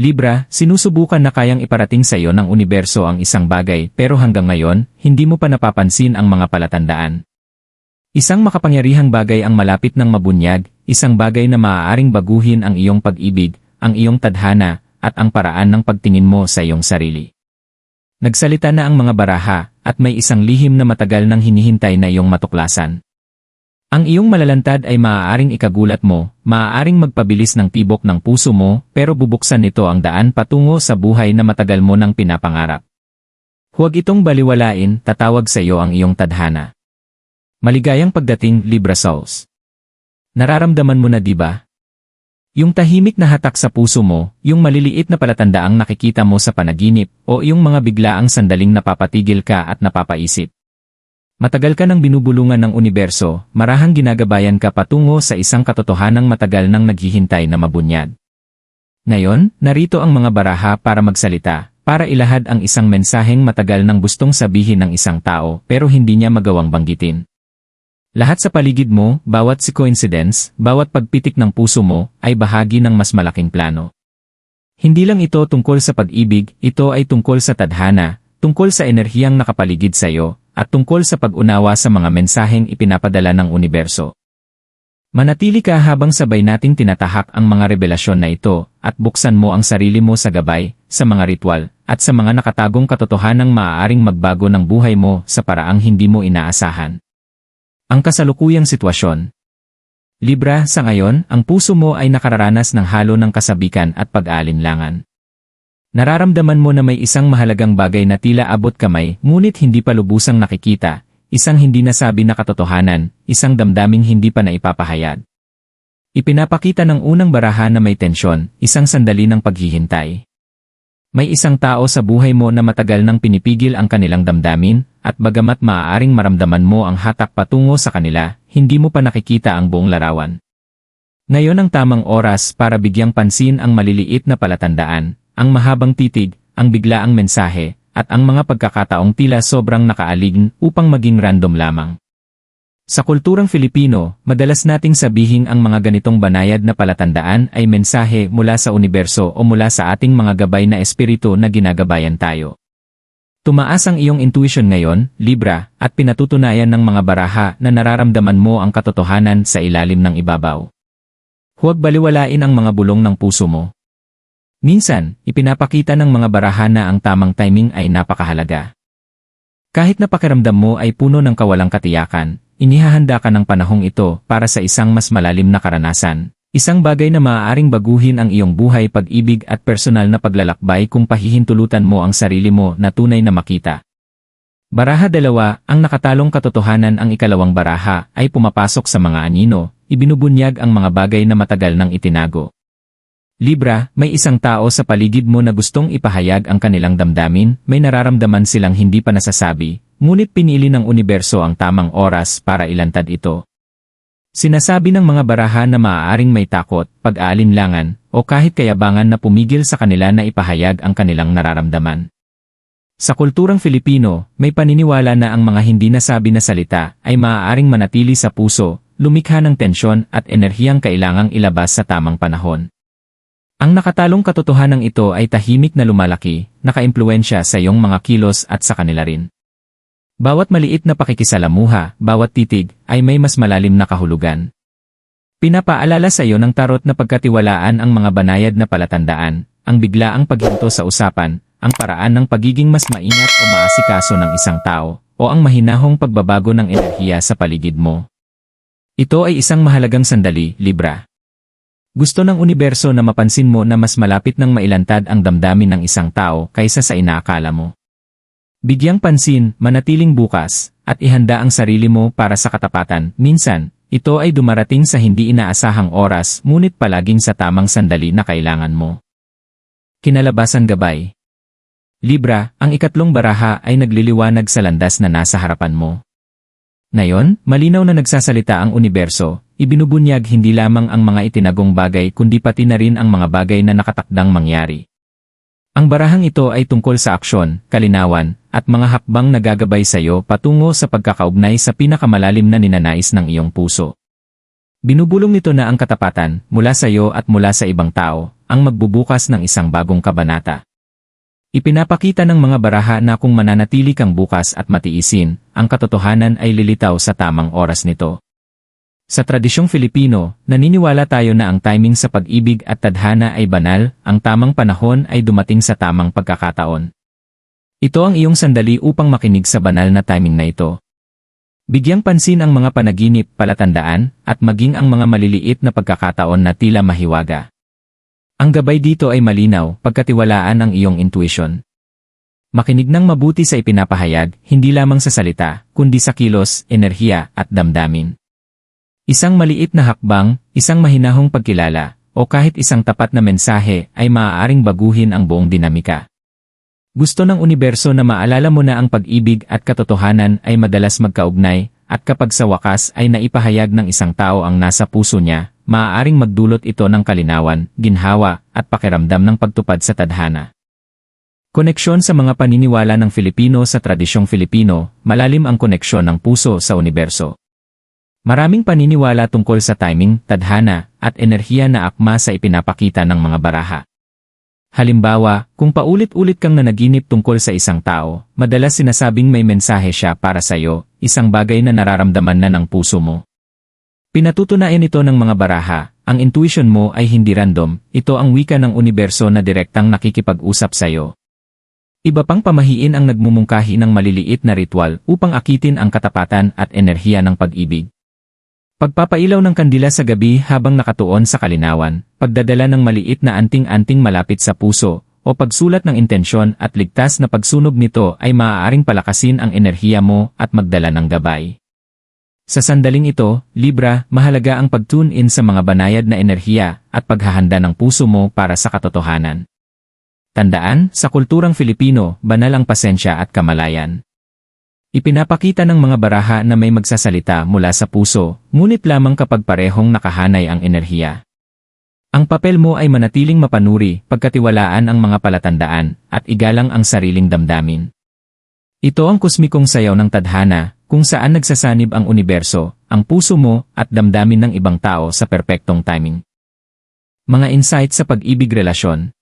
Libra, sinusubukan na kayang iparating sa iyo ng universo ang isang bagay pero hanggang ngayon, hindi mo pa napapansin ang mga palatandaan. Isang makapangyarihang bagay ang malapit ng mabunyag, isang bagay na maaaring baguhin ang iyong pag-ibig, ang iyong tadhana, at ang paraan ng pagtingin mo sa iyong sarili. Nagsalita na ang mga baraha, at may isang lihim na matagal nang hinihintay na iyong matuklasan. Ang iyong malalantad ay maaaring ikagulat mo, maaaring magpabilis ng tibok ng puso mo, pero bubuksan ito ang daan patungo sa buhay na matagal mo nang pinapangarap. Huwag itong baliwalain, tatawag sa iyo ang iyong tadhana. Maligayang pagdating, Libra Souls. Nararamdaman mo na di ba? Yung tahimik na hatak sa puso mo, yung maliliit na palatandaang nakikita mo sa panaginip, o yung mga biglaang sandaling napapatigil ka at napapaisip. Matagal ka nang binubulungan ng universo, marahang ginagabayan ka patungo sa isang katotohanang matagal nang naghihintay na mabunyag. Ngayon, narito ang mga baraha para magsalita, para ilahad ang isang mensaheng matagal nang gustong sabihin ng isang tao pero hindi niya magawang banggitin. Lahat sa paligid mo, bawat si coincidence, bawat pagpitik ng puso mo, ay bahagi ng mas malaking plano. Hindi lang ito tungkol sa pag-ibig, ito ay tungkol sa tadhana, tungkol sa enerhiyang nakapaligid sa iyo, at tungkol sa pag-unawa sa mga mensaheng ipinapadala ng universo. Manatili ka habang sabay nating tinatahak ang mga revelasyon na ito at buksan mo ang sarili mo sa gabay, sa mga ritual, at sa mga nakatagong katotohanang maaaring magbago ng buhay mo sa paraang hindi mo inaasahan. Ang kasalukuyang sitwasyon Libra, sa ngayon, ang puso mo ay nakararanas ng halo ng kasabikan at pag-aalinlangan. Nararamdaman mo na may isang mahalagang bagay na tila abot kamay, ngunit hindi pa lubusang nakikita, isang hindi nasabi na katotohanan, isang damdaming hindi pa naipapahayag. Ipinapakita ng unang baraha na may tensyon, isang sandali ng paghihintay. May isang tao sa buhay mo na matagal nang pinipigil ang kanilang damdamin, at bagamat maaaring maramdaman mo ang hatak patungo sa kanila, hindi mo pa nakikita ang buong larawan. Ngayon ang tamang oras para bigyang pansin ang maliliit na palatandaan, ang mahabang titig, ang biglaang mensahe, at ang mga pagkakataong tila sobrang nakaalign upang maging random lamang. Sa kulturang Filipino, madalas nating sabihin ang mga ganitong banayad na palatandaan ay mensahe mula sa universo o mula sa ating mga gabay na espiritu na ginagabayan tayo. Tumaas ang iyong intuition ngayon, Libra, at pinatutunayan ng mga baraha na nararamdaman mo ang katotohanan sa ilalim ng ibabaw. Huwag baliwalain ang mga bulong ng puso mo. Minsan, ipinapakita ng mga baraha na ang tamang timing ay napakahalaga. Kahit na pakiramdam mo ay puno ng kawalang katiyakan, inihahanda ka ng panahong ito para sa isang mas malalim na karanasan. Isang bagay na maaaring baguhin ang iyong buhay pag-ibig at personal na paglalakbay kung pahihintulutan mo ang sarili mo na tunay na makita. Baraha dalawa, ang nakatalong katotohanan ang ikalawang baraha ay pumapasok sa mga anino, ibinubunyag ang mga bagay na matagal nang itinago. Libra, may isang tao sa paligid mo na gustong ipahayag ang kanilang damdamin, may nararamdaman silang hindi pa nasasabi, ngunit pinili ng universo ang tamang oras para ilantad ito. Sinasabi ng mga baraha na maaaring may takot, pag-aalinlangan, o kahit kayabangan na pumigil sa kanila na ipahayag ang kanilang nararamdaman. Sa kulturang Filipino, may paniniwala na ang mga hindi nasabi na salita ay maaaring manatili sa puso, lumikha ng tensyon at enerhiyang kailangang ilabas sa tamang panahon. Ang nakatalong katotohanan ito ay tahimik na lumalaki, nakaimpluensya sa iyong mga kilos at sa kanila rin. Bawat maliit na pakikisalamuha, bawat titig, ay may mas malalim na kahulugan. Pinapaalala sa iyo ng tarot na pagkatiwalaan ang mga banayad na palatandaan, ang biglaang paghinto sa usapan, ang paraan ng pagiging mas maingat o maasikaso ng isang tao, o ang mahinahong pagbabago ng enerhiya sa paligid mo. Ito ay isang mahalagang sandali, Libra. Gusto ng universo na mapansin mo na mas malapit ng mailantad ang damdamin ng isang tao kaysa sa inaakala mo. Bigyang pansin, manatiling bukas, at ihanda ang sarili mo para sa katapatan. Minsan, ito ay dumarating sa hindi inaasahang oras ngunit palaging sa tamang sandali na kailangan mo. Kinalabasan gabay Libra, ang ikatlong baraha ay nagliliwanag sa landas na nasa harapan mo. Ngayon, malinaw na nagsasalita ang universo, ibinubunyag hindi lamang ang mga itinagong bagay kundi pati na rin ang mga bagay na nakatakdang mangyari. Ang barahang ito ay tungkol sa aksyon, kalinawan, at mga hakbang nagagabay sa iyo patungo sa pagkakaugnay sa pinakamalalim na ninanais ng iyong puso. Binubulong nito na ang katapatan, mula sa iyo at mula sa ibang tao, ang magbubukas ng isang bagong kabanata. Ipinapakita ng mga baraha na kung mananatili kang bukas at matiisin, ang katotohanan ay lilitaw sa tamang oras nito. Sa tradisyong Filipino, naniniwala tayo na ang timing sa pag-ibig at tadhana ay banal, ang tamang panahon ay dumating sa tamang pagkakataon. Ito ang iyong sandali upang makinig sa banal na timing na ito. Bigyang pansin ang mga panaginip, palatandaan, at maging ang mga maliliit na pagkakataon na tila mahiwaga. Ang gabay dito ay malinaw, pagkatiwalaan ang iyong intuition. Makinig ng mabuti sa ipinapahayag, hindi lamang sa salita, kundi sa kilos, enerhiya, at damdamin. Isang maliit na hakbang, isang mahinahong pagkilala, o kahit isang tapat na mensahe ay maaaring baguhin ang buong dinamika. Gusto ng universo na maalala mo na ang pag-ibig at katotohanan ay madalas magkaugnay, at kapag sa wakas ay naipahayag ng isang tao ang nasa puso niya, maaaring magdulot ito ng kalinawan, ginhawa, at pakiramdam ng pagtupad sa tadhana. Koneksyon sa mga paniniwala ng Filipino sa tradisyong Filipino, malalim ang koneksyon ng puso sa universo. Maraming paniniwala tungkol sa timing, tadhana, at enerhiya na akma sa ipinapakita ng mga baraha. Halimbawa, kung paulit-ulit kang nanaginip tungkol sa isang tao, madalas sinasabing may mensahe siya para sa iyo, isang bagay na nararamdaman na ng puso mo. Pinatutunayan ito ng mga baraha, ang intuition mo ay hindi random, ito ang wika ng universo na direktang nakikipag-usap sa iyo. Iba pang pamahiin ang nagmumungkahi ng maliliit na ritual upang akitin ang katapatan at enerhiya ng pag-ibig. Pagpapailaw ng kandila sa gabi habang nakatuon sa kalinawan, pagdadala ng maliit na anting-anting malapit sa puso, o pagsulat ng intensyon at ligtas na pagsunog nito ay maaaring palakasin ang enerhiya mo at magdala ng gabay. Sa sandaling ito, Libra, mahalaga ang pag-tune in sa mga banayad na enerhiya at paghahanda ng puso mo para sa katotohanan. Tandaan, sa kulturang Filipino, banal ang pasensya at kamalayan. Ipinapakita ng mga baraha na may magsasalita mula sa puso, ngunit lamang kapag parehong nakahanay ang enerhiya. Ang papel mo ay manatiling mapanuri, pagkatiwalaan ang mga palatandaan, at igalang ang sariling damdamin. Ito ang kusmikong sayaw ng tadhana, kung saan nagsasanib ang universo, ang puso mo, at damdamin ng ibang tao sa perpektong timing. Mga insight sa pag-ibig relasyon,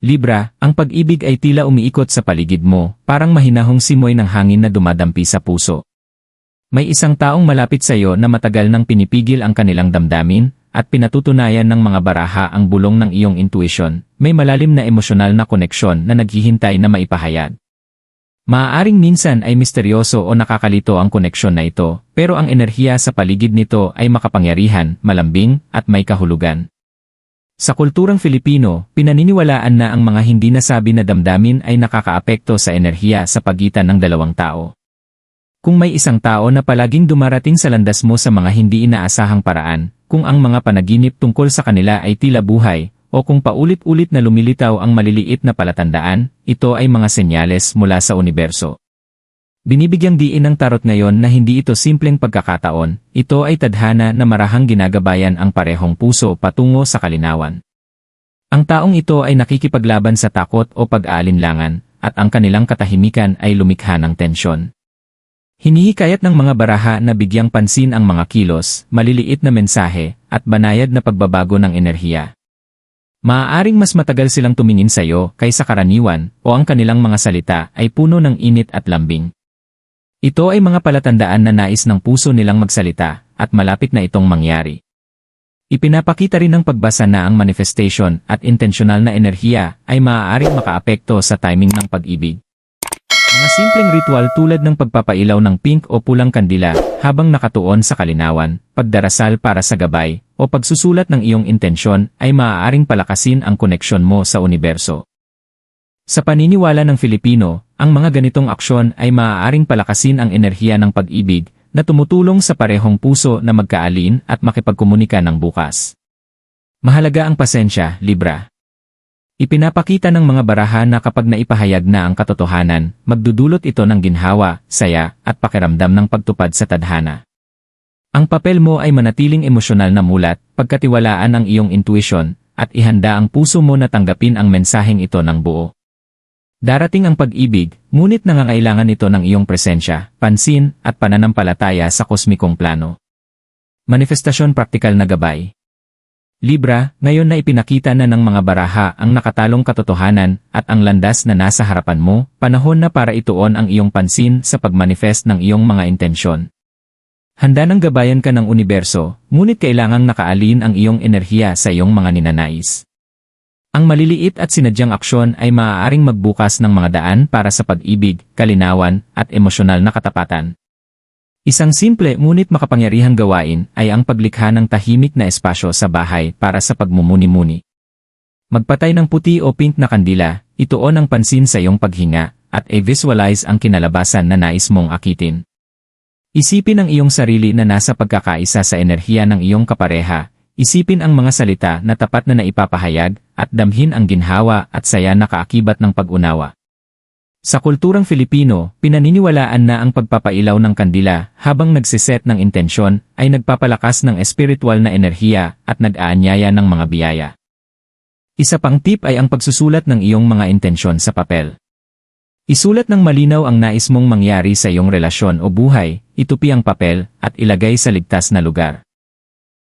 Libra, ang pag-ibig ay tila umiikot sa paligid mo, parang mahinahong simoy ng hangin na dumadampi sa puso. May isang taong malapit sa iyo na matagal nang pinipigil ang kanilang damdamin, at pinatutunayan ng mga baraha ang bulong ng iyong intuition, may malalim na emosyonal na koneksyon na naghihintay na maipahayag. Maaaring minsan ay misteryoso o nakakalito ang koneksyon na ito, pero ang enerhiya sa paligid nito ay makapangyarihan, malambing, at may kahulugan. Sa kulturang Filipino, pinaniniwalaan na ang mga hindi nasabi na damdamin ay nakakaapekto sa enerhiya sa pagitan ng dalawang tao. Kung may isang tao na palaging dumarating sa landas mo sa mga hindi inaasahang paraan, kung ang mga panaginip tungkol sa kanila ay tila buhay, o kung paulit-ulit na lumilitaw ang maliliit na palatandaan, ito ay mga senyales mula sa universo. Binibigyang diin ng tarot ngayon na hindi ito simpleng pagkakataon, ito ay tadhana na marahang ginagabayan ang parehong puso patungo sa kalinawan. Ang taong ito ay nakikipaglaban sa takot o pag-aalinlangan, at ang kanilang katahimikan ay lumikha ng tensyon. Hinihikayat ng mga baraha na bigyang pansin ang mga kilos, maliliit na mensahe, at banayad na pagbabago ng enerhiya. Maaaring mas matagal silang tumingin sa iyo kaysa karaniwan o ang kanilang mga salita ay puno ng init at lambing. Ito ay mga palatandaan na nais ng puso nilang magsalita, at malapit na itong mangyari. Ipinapakita rin ng pagbasa na ang manifestation at intentional na enerhiya ay maaaring makaapekto sa timing ng pag-ibig. Mga simpleng ritual tulad ng pagpapailaw ng pink o pulang kandila habang nakatuon sa kalinawan, pagdarasal para sa gabay, o pagsusulat ng iyong intensyon ay maaaring palakasin ang koneksyon mo sa universo. Sa paniniwala ng Filipino, ang mga ganitong aksyon ay maaaring palakasin ang enerhiya ng pag-ibig na tumutulong sa parehong puso na magkaalin at makipagkomunika ng bukas. Mahalaga ang pasensya, Libra. Ipinapakita ng mga baraha na kapag naipahayag na ang katotohanan, magdudulot ito ng ginhawa, saya, at pakiramdam ng pagtupad sa tadhana. Ang papel mo ay manatiling emosyonal na mulat, pagkatiwalaan ang iyong intuition, at ihanda ang puso mo na tanggapin ang mensaheng ito ng buo. Darating ang pag-ibig, ngunit nangangailangan ito ng iyong presensya, pansin, at pananampalataya sa kosmikong plano. Manifestasyon praktikal na gabay. Libra, ngayon na ipinakita na ng mga baraha ang nakatalong katotohanan at ang landas na nasa harapan mo, panahon na para ituon ang iyong pansin sa pagmanifest ng iyong mga intensyon. Handa ng gabayan ka ng universo, ngunit kailangang nakaalin ang iyong enerhiya sa iyong mga ninanais. Ang maliliit at sinadyang aksyon ay maaaring magbukas ng mga daan para sa pag-ibig, kalinawan, at emosyonal na katapatan. Isang simple ngunit makapangyarihang gawain ay ang paglikha ng tahimik na espasyo sa bahay para sa pagmumuni-muni. Magpatay ng puti o pink na kandila, ituon ang pansin sa iyong paghinga, at i-visualize ang kinalabasan na nais mong akitin. Isipin ang iyong sarili na nasa pagkakaisa sa enerhiya ng iyong kapareha, isipin ang mga salita na tapat na naipapahayag, at damhin ang ginhawa at saya na kaakibat ng pag-unawa. Sa kulturang Filipino, pinaniniwalaan na ang pagpapailaw ng kandila habang nagsiset ng intensyon ay nagpapalakas ng espiritual na enerhiya at nag-aanyaya ng mga biyaya. Isa pang tip ay ang pagsusulat ng iyong mga intensyon sa papel. Isulat ng malinaw ang nais mong mangyari sa iyong relasyon o buhay, itupi ang papel, at ilagay sa ligtas na lugar.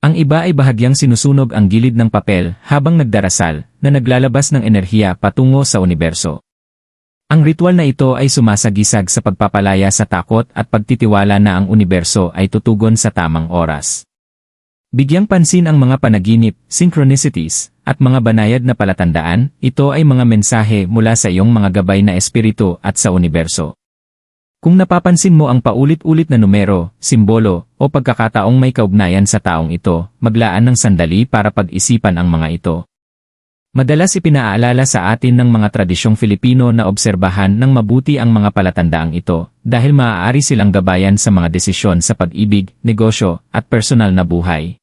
Ang iba ay bahagyang sinusunog ang gilid ng papel habang nagdarasal na naglalabas ng enerhiya patungo sa universo. Ang ritual na ito ay sumasagisag sa pagpapalaya sa takot at pagtitiwala na ang universo ay tutugon sa tamang oras. Bigyang pansin ang mga panaginip, synchronicities, at mga banayad na palatandaan, ito ay mga mensahe mula sa iyong mga gabay na espiritu at sa universo. Kung napapansin mo ang paulit-ulit na numero, simbolo, o pagkakataong may kaugnayan sa taong ito, maglaan ng sandali para pag-isipan ang mga ito. Madalas ipinaalala sa atin ng mga tradisyong Filipino na obserbahan ng mabuti ang mga palatandaang ito dahil maaari silang gabayan sa mga desisyon sa pag-ibig, negosyo, at personal na buhay.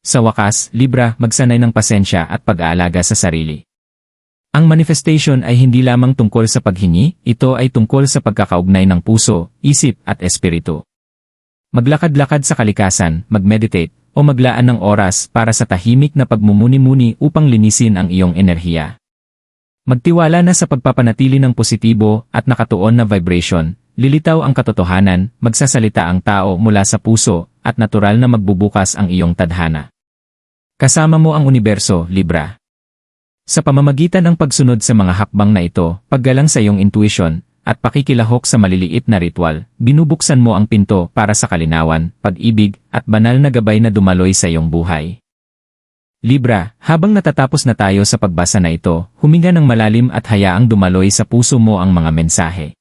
Sa wakas, Libra, magsanay ng pasensya at pag-aalaga sa sarili. Ang manifestation ay hindi lamang tungkol sa paghingi, ito ay tungkol sa pagkakaugnay ng puso, isip, at espiritu. Maglakad-lakad sa kalikasan, mag-meditate, o maglaan ng oras para sa tahimik na pagmumuni-muni upang linisin ang iyong enerhiya. Magtiwala na sa pagpapanatili ng positibo at nakatuon na vibration, lilitaw ang katotohanan, magsasalita ang tao mula sa puso, at natural na magbubukas ang iyong tadhana. Kasama mo ang universo, Libra. Sa pamamagitan ng pagsunod sa mga hakbang na ito, paggalang sa iyong intuition, at pakikilahok sa maliliit na ritual, binubuksan mo ang pinto para sa kalinawan, pag-ibig, at banal na gabay na dumaloy sa iyong buhay. Libra, habang natatapos na tayo sa pagbasa na ito, huminga ng malalim at hayaang dumaloy sa puso mo ang mga mensahe.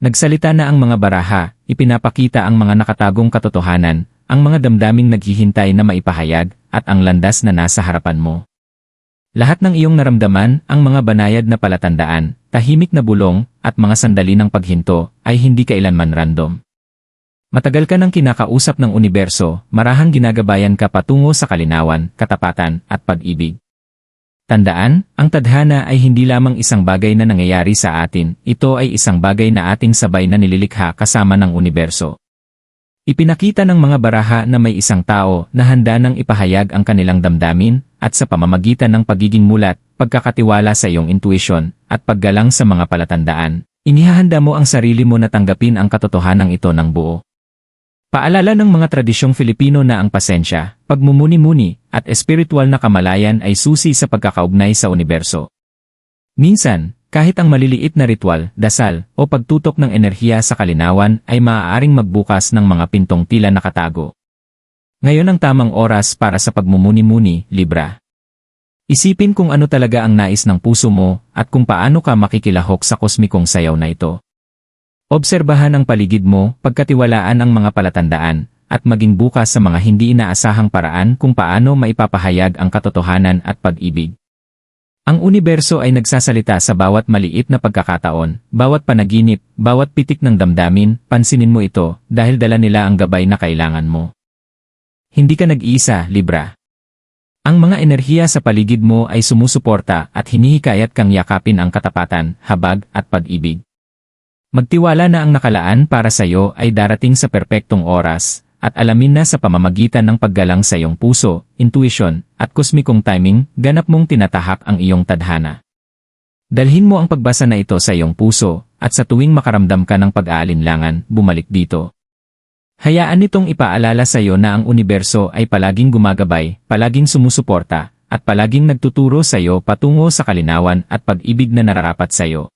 Nagsalita na ang mga baraha, ipinapakita ang mga nakatagong katotohanan, ang mga damdaming naghihintay na maipahayag, at ang landas na nasa harapan mo. Lahat ng iyong naramdaman, ang mga banayad na palatandaan, tahimik na bulong, at mga sandali ng paghinto, ay hindi kailanman random. Matagal ka nang kinakausap ng universo, marahang ginagabayan ka patungo sa kalinawan, katapatan, at pag-ibig. Tandaan, ang tadhana ay hindi lamang isang bagay na nangyayari sa atin, ito ay isang bagay na ating sabay na nililikha kasama ng universo. Ipinakita ng mga baraha na may isang tao na handa nang ipahayag ang kanilang damdamin, at sa pamamagitan ng pagiging mulat, pagkakatiwala sa iyong intuition, at paggalang sa mga palatandaan, inihahanda mo ang sarili mo na tanggapin ang katotohanan ito ng buo. Paalala ng mga tradisyong Filipino na ang pasensya, pagmumuni-muni, at espiritual na kamalayan ay susi sa pagkakaugnay sa universo. Minsan, kahit ang maliliit na ritual, dasal, o pagtutok ng enerhiya sa kalinawan ay maaaring magbukas ng mga pintong tila nakatago. Ngayon ang tamang oras para sa pagmumuni-muni, Libra. Isipin kung ano talaga ang nais ng puso mo at kung paano ka makikilahok sa kosmikong sayaw na ito. Obserbahan ang paligid mo, pagkatiwalaan ang mga palatandaan, at maging bukas sa mga hindi inaasahang paraan kung paano maipapahayag ang katotohanan at pag-ibig. Ang universo ay nagsasalita sa bawat maliit na pagkakataon, bawat panaginip, bawat pitik ng damdamin, pansinin mo ito dahil dala nila ang gabay na kailangan mo. Hindi ka nag-iisa, Libra. Ang mga enerhiya sa paligid mo ay sumusuporta at hinihikayat kang yakapin ang katapatan, habag, at pag-ibig. Magtiwala na ang nakalaan para sa iyo ay darating sa perpektong oras, at alamin na sa pamamagitan ng paggalang sa iyong puso, intuition, at kosmikong timing, ganap mong tinatahak ang iyong tadhana. Dalhin mo ang pagbasa na ito sa iyong puso, at sa tuwing makaramdam ka ng pag-aalinlangan, bumalik dito. Hayaan nitong ipaalala sa iyo na ang universo ay palaging gumagabay, palaging sumusuporta, at palaging nagtuturo sa iyo patungo sa kalinawan at pag-ibig na nararapat sa iyo.